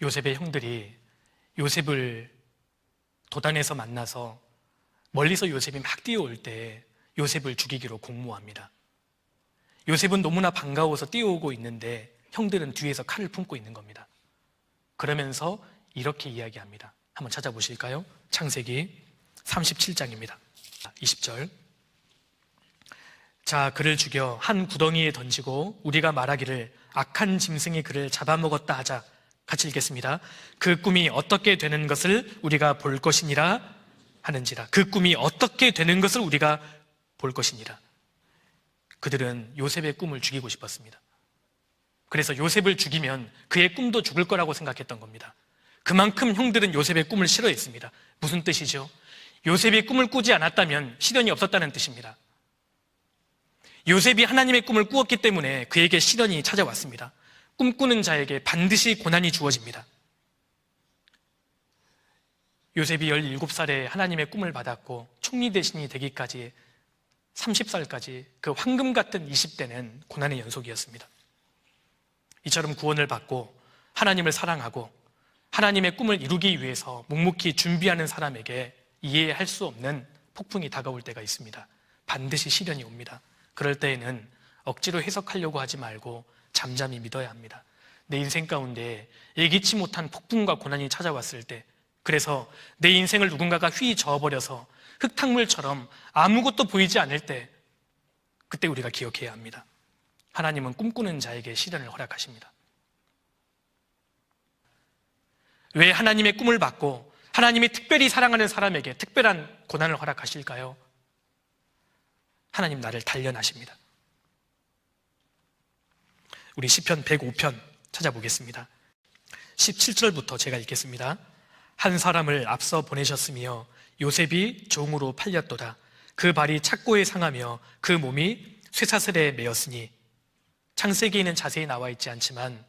요셉의 형들이 요셉을 도단에서 만나서 멀리서 요셉이 막 뛰어올 때 요셉을 죽이기로 공모합니다. 요셉은 너무나 반가워서 뛰어오고 있는데 형들은 뒤에서 칼을 품고 있는 겁니다. 그러면서 이렇게 이야기합니다. 한번 찾아보실까요? 창세기 37장입니다. 20절. 자, 그를 죽여 한 구덩이에 던지고 우리가 말하기를 악한 짐승이 그를 잡아먹었다 하자. 같이 읽겠습니다. 그 꿈이 어떻게 되는 것을 우리가 볼 것이니라 하는지라. 그 꿈이 어떻게 되는 것을 우리가 볼 것이니라. 그들은 요셉의 꿈을 죽이고 싶었습니다. 그래서 요셉을 죽이면 그의 꿈도 죽을 거라고 생각했던 겁니다. 그만큼 형들은 요셉의 꿈을 싫어했습니다. 무슨 뜻이죠? 요셉이 꿈을 꾸지 않았다면 시련이 없었다는 뜻입니다. 요셉이 하나님의 꿈을 꾸었기 때문에 그에게 시련이 찾아왔습니다. 꿈꾸는 자에게 반드시 고난이 주어집니다. 요셉이 17살에 하나님의 꿈을 받았고 총리 대신이 되기까지 30살까지 그 황금 같은 20대는 고난의 연속이었습니다. 이처럼 구원을 받고 하나님을 사랑하고 하나님의 꿈을 이루기 위해서 묵묵히 준비하는 사람에게 이해할 수 없는 폭풍이 다가올 때가 있습니다. 반드시 시련이 옵니다. 그럴 때에는 억지로 해석하려고 하지 말고 잠잠히 믿어야 합니다. 내 인생 가운데 예기치 못한 폭풍과 고난이 찾아왔을 때 그래서 내 인생을 누군가가 휘 저어버려서 흙탕물처럼 아무것도 보이지 않을 때 그때 우리가 기억해야 합니다. 하나님은 꿈꾸는 자에게 시련을 허락하십니다. 왜 하나님의 꿈을 받고 하나님이 특별히 사랑하는 사람에게 특별한 고난을 허락하실까요? 하나님 나를 단련하십니다. 우리 시편 105편 찾아보겠습니다. 17절부터 제가 읽겠습니다. 한 사람을 앞서 보내셨으며 요셉이 종으로 팔렸도다. 그 발이 착고에 상하며 그 몸이 쇠사슬에 매였으니 창세기에는 자세히 나와 있지 않지만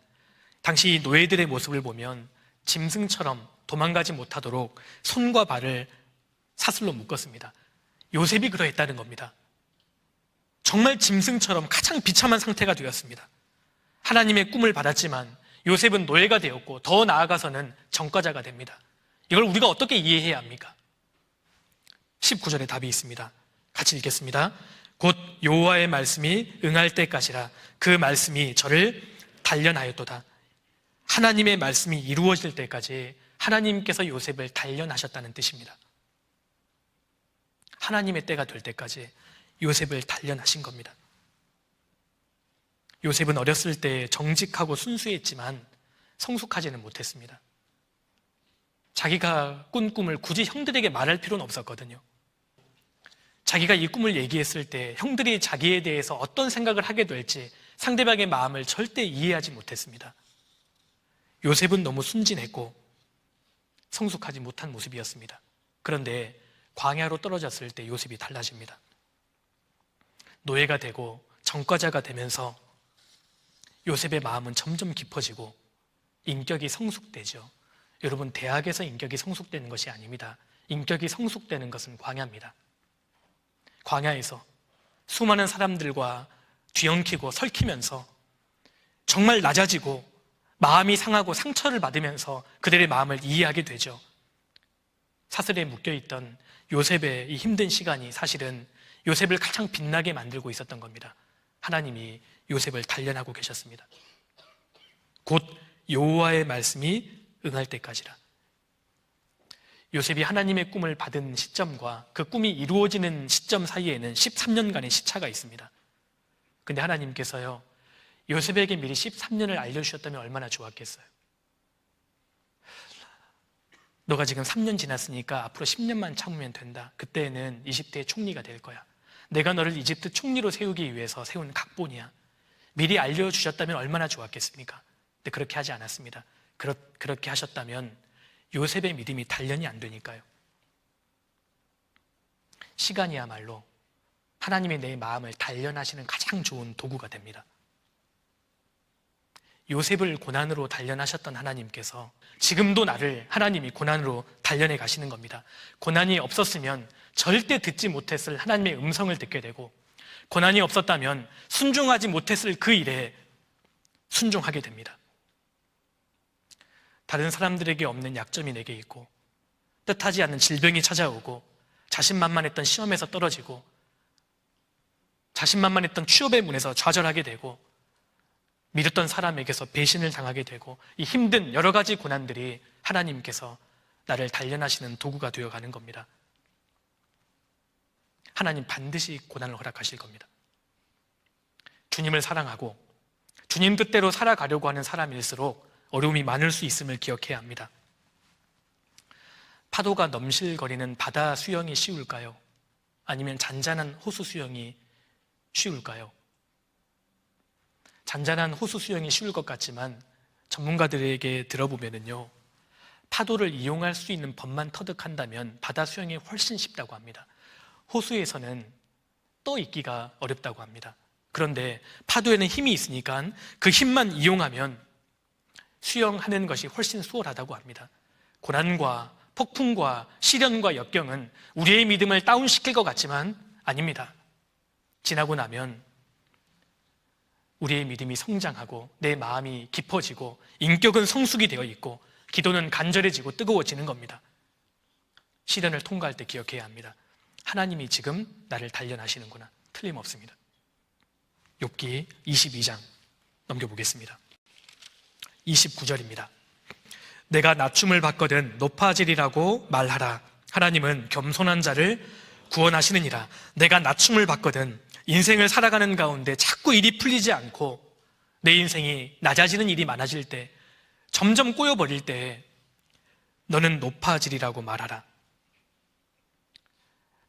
당시 노예들의 모습을 보면 짐승처럼 도망가지 못하도록 손과 발을 사슬로 묶었습니다. 요셉이 그러했다는 겁니다. 정말 짐승처럼 가장 비참한 상태가 되었습니다. 하나님의 꿈을 받았지만 요셉은 노예가 되었고 더 나아가서는 전과자가 됩니다. 이걸 우리가 어떻게 이해해야 합니까? 19절에 답이 있습니다. 같이 읽겠습니다. 곧 여호와의 말씀이 응할 때까지라 그 말씀이 저를 단련하였도다. 하나님의 말씀이 이루어질 때까지 하나님께서 요셉을 단련하셨다는 뜻입니다. 하나님의 때가 될 때까지 요셉을 단련하신 겁니다. 요셉은 어렸을 때 정직하고 순수했지만 성숙하지는 못했습니다. 자기가 꾼 꿈을 굳이 형들에게 말할 필요는 없었거든요. 자기가 이 꿈을 얘기했을 때 형들이 자기에 대해서 어떤 생각을 하게 될지 상대방의 마음을 절대 이해하지 못했습니다. 요셉은 너무 순진했고 성숙하지 못한 모습이었습니다. 그런데 광야로 떨어졌을 때 요셉이 달라집니다. 노예가 되고 전과자가 되면서 요셉의 마음은 점점 깊어지고 인격이 성숙되죠. 여러분, 대학에서 인격이 성숙되는 것이 아닙니다. 인격이 성숙되는 것은 광야입니다. 광야에서 수많은 사람들과 뒤엉키고 설키면서 정말 낮아지고 마음이 상하고 상처를 받으면서 그들의 마음을 이해하게 되죠. 사슬에 묶여있던 요셉의 이 힘든 시간이 사실은 요셉을 가장 빛나게 만들고 있었던 겁니다. 하나님이 요셉을 단련하고 계셨습니다. 곧 여호와의 말씀이 응할 때까지라. 요셉이 하나님의 꿈을 받은 시점과 그 꿈이 이루어지는 시점 사이에는 13년간의 시차가 있습니다. 근데 하나님께서요, 요셉에게 미리 13년을 알려주셨다면 얼마나 좋았겠어요. 너가 지금 3년 지났으니까 앞으로 10년만 참으면 된다. 그때는 20대의 총리가 될 거야. 내가 너를 이집트 총리로 세우기 위해서 세운 각본이야. 미리 알려주셨다면 얼마나 좋았겠습니까? 근데 그렇게 하지 않았습니다. 그렇, 그렇게 하셨다면 요셉의 믿음이 단련이 안 되니까요. 시간이야말로 하나님의 내 마음을 단련하시는 가장 좋은 도구가 됩니다. 요셉을 고난으로 단련하셨던 하나님께서 지금도 나를 하나님이 고난으로 단련해 가시는 겁니다. 고난이 없었으면 절대 듣지 못했을 하나님의 음성을 듣게 되고 고난이 없었다면 순종하지 못했을 그 일에 순종하게 됩니다. 다른 사람들에게 없는 약점이 내게 있고 뜻하지 않는 질병이 찾아오고 자신만만했던 시험에서 떨어지고 자신만만했던 취업의 문에서 좌절하게 되고 믿었던 사람에게서 배신을 당하게 되고 이 힘든 여러 가지 고난들이 하나님께서 나를 단련하시는 도구가 되어 가는 겁니다. 하나님 반드시 고난을 허락하실 겁니다. 주님을 사랑하고 주님 뜻대로 살아가려고 하는 사람일수록 어려움이 많을 수 있음을 기억해야 합니다. 파도가 넘실거리는 바다 수영이 쉬울까요? 아니면 잔잔한 호수 수영이 쉬울까요? 잔잔한 호수 수영이 쉬울 것 같지만 전문가들에게 들어보면은요, 파도를 이용할 수 있는 법만 터득한다면 바다 수영이 훨씬 쉽다고 합니다. 호수에서는 떠 있기가 어렵다고 합니다. 그런데 파도에는 힘이 있으니까 그 힘만 이용하면 수영하는 것이 훨씬 수월하다고 합니다. 고난과 폭풍과 시련과 역경은 우리의 믿음을 다운시킬 것 같지만 아닙니다. 지나고 나면 우리의 믿음이 성장하고 내 마음이 깊어지고 인격은 성숙이 되어 있고 기도는 간절해지고 뜨거워지는 겁니다. 시련을 통과할 때 기억해야 합니다. 하나님이 지금 나를 단련하시는구나. 틀림없습니다. 욥기 22장 넘겨보겠습니다. 29절입니다. 내가 낮춤을 받거든 높아지리라고 말하라. 하나님은 겸손한 자를 구원하시느니라. 내가 낮춤을 받거든 인생을 살아가는 가운데 자꾸 일이 풀리지 않고 내 인생이 낮아지는 일이 많아질 때 점점 꼬여버릴 때 너는 높아지리라고 말하라.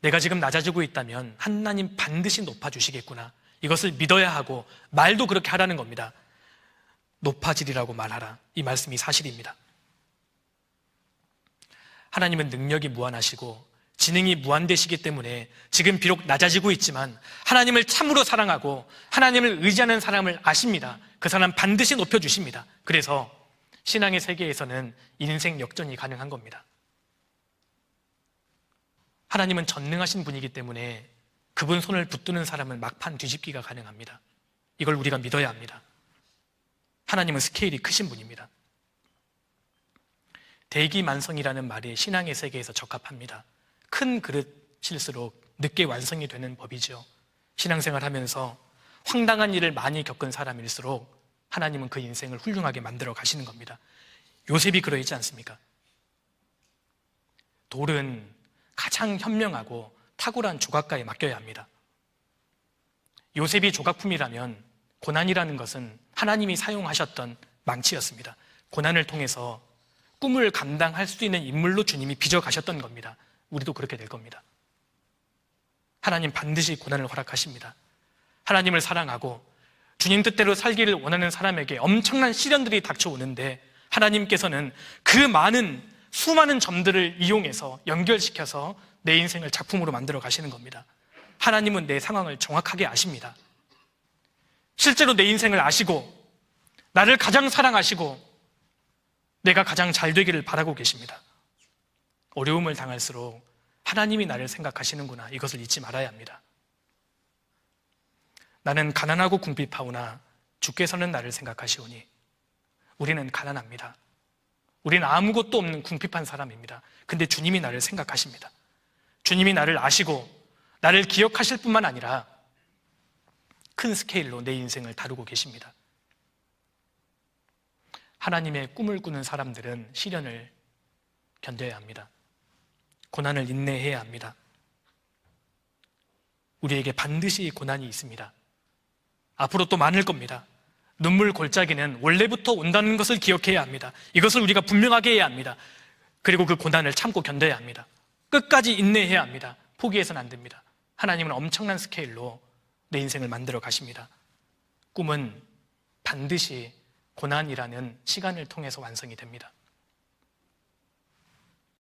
내가 지금 낮아지고 있다면 하나님 반드시 높아주시겠구나. 이것을 믿어야 하고 말도 그렇게 하라는 겁니다. 높아지리라고 말하라. 이 말씀이 사실입니다. 하나님은 능력이 무한하시고 지능이 무한되시기 때문에 지금 비록 낮아지고 있지만 하나님을 참으로 사랑하고 하나님을 의지하는 사람을 아십니다. 그 사람 반드시 높여주십니다. 그래서 신앙의 세계에서는 인생 역전이 가능한 겁니다. 하나님은 전능하신 분이기 때문에 그분 손을 붙드는 사람은 막판 뒤집기가 가능합니다. 이걸 우리가 믿어야 합니다. 하나님은 스케일이 크신 분입니다. 대기만성이라는 말이 신앙의 세계에서 적합합니다. 큰 그릇일수록 늦게 완성이 되는 법이죠. 신앙생활 하면서 황당한 일을 많이 겪은 사람일수록 하나님은 그 인생을 훌륭하게 만들어 가시는 겁니다. 요셉이 그러있지 않습니까? 돌은 가장 현명하고 탁월한 조각가에 맡겨야 합니다. 요셉이 조각품이라면 고난이라는 것은 하나님이 사용하셨던 망치였습니다. 고난을 통해서 꿈을 감당할 수 있는 인물로 주님이 빚어가셨던 겁니다. 우리도 그렇게 될 겁니다. 하나님 반드시 고난을 허락하십니다. 하나님을 사랑하고 주님 뜻대로 살기를 원하는 사람에게 엄청난 시련들이 닥쳐오는데 하나님께서는 그 많은 수많은 점들을 이용해서 연결시켜서 내 인생을 작품으로 만들어 가시는 겁니다. 하나님은 내 상황을 정확하게 아십니다. 실제로 내 인생을 아시고 나를 가장 사랑하시고 내가 가장 잘 되기를 바라고 계십니다. 어려움을 당할수록 하나님이 나를 생각하시는구나. 이것을 잊지 말아야 합니다. 나는 가난하고 궁핍하오나 주께서는 나를 생각하시오니 우리는 가난합니다. 우리는 아무것도 없는 궁핍한 사람입니다. 근데 주님이 나를 생각하십니다. 주님이 나를 아시고 나를 기억하실 뿐만 아니라 큰 스케일로 내 인생을 다루고 계십니다. 하나님의 꿈을 꾸는 사람들은 시련을 견뎌야 합니다. 고난을 인내해야 합니다. 우리에게 반드시 고난이 있습니다. 앞으로 또 많을 겁니다. 눈물 골짜기는 원래부터 온다는 것을 기억해야 합니다. 이것을 우리가 분명하게 해야 합니다. 그리고 그 고난을 참고 견뎌야 합니다. 끝까지 인내해야 합니다. 포기해서는 안 됩니다. 하나님은 엄청난 스케일로 내 인생을 만들어 가십니다. 꿈은 반드시 고난이라는 시간을 통해서 완성이 됩니다.